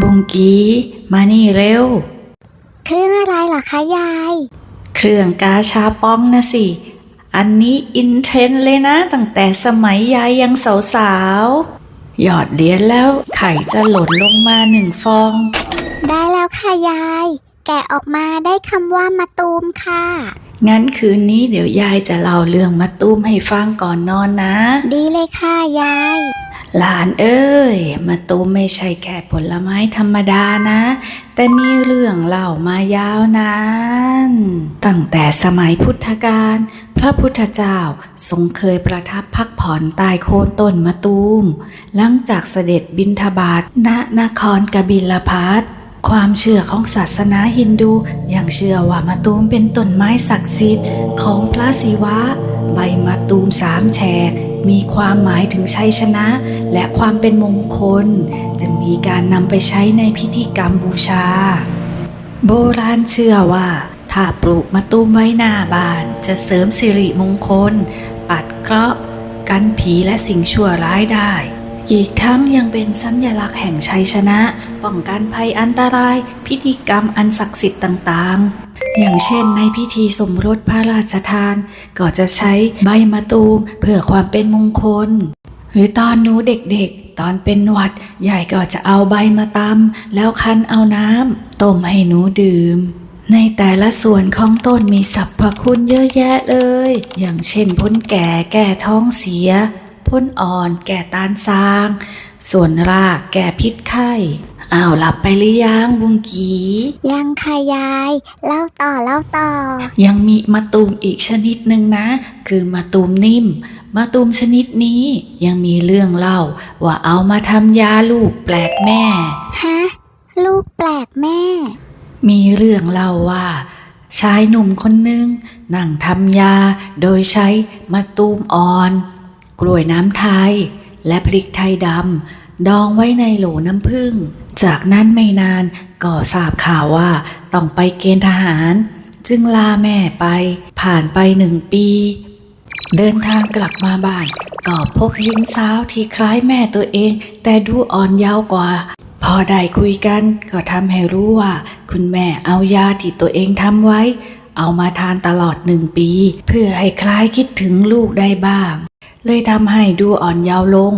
บุงกีมานี่เร็ว เครื่องอะไรเหรอคะยาย เครื่องกาชาป้องนะสิ อันนี้อินเทรนด์เลยนะ ตั้งแต่สมัยยายยังสาวๆ หยอดเหรียญแล้วไข่จะหล่นลงมาหนึ่งฟอง ได้แล้วค่ะยาย แกะออกมาได้คำว่ามาตูมค่ะ งั้นคืนนี้เดี๋ยวยายจะเล่าเรื่องมาตุ้มให้ฟังก่อนนอนนะ ดีเลยค่ะยาย หลานเอ้ยมาตูมไม่ใช่แค่ผลไม้ธรรมดานะ แต่มีเรื่องเล่ามายาวนาน ตั้งแต่สมัยพุทธกาลพระพุทธเจ้าทรงเคยประทับพักผ่อนใต้โคนต้นมะตูม หลังจากเสด็จบินทบาทณนครกบิลพัทความเชื่อของศาสนาฮินดูยังเชื่อว่ามะตูมเป็นต้นไม้ศักดิ์สิทธิ์ของพระศิวะ ใบมะตูมสามแฉก มีความหมายถึงชัยชนะและความเป็นมงคล จึงมีการนำไปใช้ในพิธีกรรมบูชา โบราณเชื่อว่า ถ้าปลูกมะตูมไว้หน้าบ้าน จะเสริมสิริมงคล ปัดเคราะห์กันผีและสิ่งชั่วร้ายได้ อีกทั้งยังเป็นสัญลักษณ์แห่งชัยชนะ ป้องกันภัยอันตราย พิธีกรรมอันศักดิ์สิทธิ์ต่างๆ อย่างเช่นในพิธีสมรสพระราชทาน ก็จะใช้ใบมะตูมเพื่อความเป็นมงคล หรือตอนหนูเด็กๆ ตอนเป็นหวัดยายก็จะเอาใบมาตำแล้วคั้นเอาน้ำต้มให้หนูดื่ม ในแต่ละส่วนของต้นมีสรรพคุณเยอะแยะเลย อย่างเช่นพ้นแก่แก้ท้องเสีย พ้นอ่อนแก่ตานซาง ส่วนรากแก่พิษไข้ อ้าวหลับไปหรือยังบุงกียังค่ะยาย เล่าต่อเล่าต่อ ยังมีมะตูมอีกชนิดหนึ่งนะ คือมะตูมนิ่มมะตูมชนิดนี้ยังมีเรื่องเล่า ว่าเอามาทำยาลูกแปลกแม่ฮะลูกแปลกแม่ มีเรื่องเล่าว่า ชายหนุ่มคนหนึ่งนั่งทำยาโดยใช้มะตูมอ่อน กล้วยน้ำไทย และพริกไทยดำดองไว้ในโหลน้ำผึ้ง จากนั้นไม่นานก็ทราบข่าวว่าต้องไปเกณฑ์ทหาร จึงลาแม่ไป ผ่านไปหนึ่งปี เดินทางกลับมาบ้าน ก็พบหญิงสาวที่คล้ายแม่ตัวเอง แต่ดูอ่อนเยาว์กว่า พอได้คุยกันก็ทำให้รู้ว่า คุณแม่เอายาที่ตัวเองทำไว้ เอามาทานตลอดหนึ่งปี เพื่อให้คล้ายคิดถึงลูกได้บ้าง เลยทำให้ดูอ่อนเยาว์ลง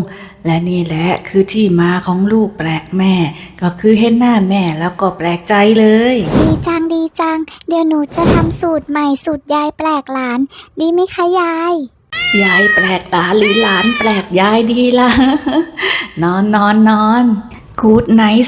และนี่แหละคือที่มาของลูกแปลกแม่ ก็คือเห็นหน้าแม่แล้วก็แปลกใจเลย ดีจังดีจัง เดี๋ยวหนูจะทำสูตรใหม่สูตรยายแปลกหลาน ดีไหมคะยาย ยายแปลกหลานหรือหลานแปลกยายดีล่ะนอนนอนนอน Good night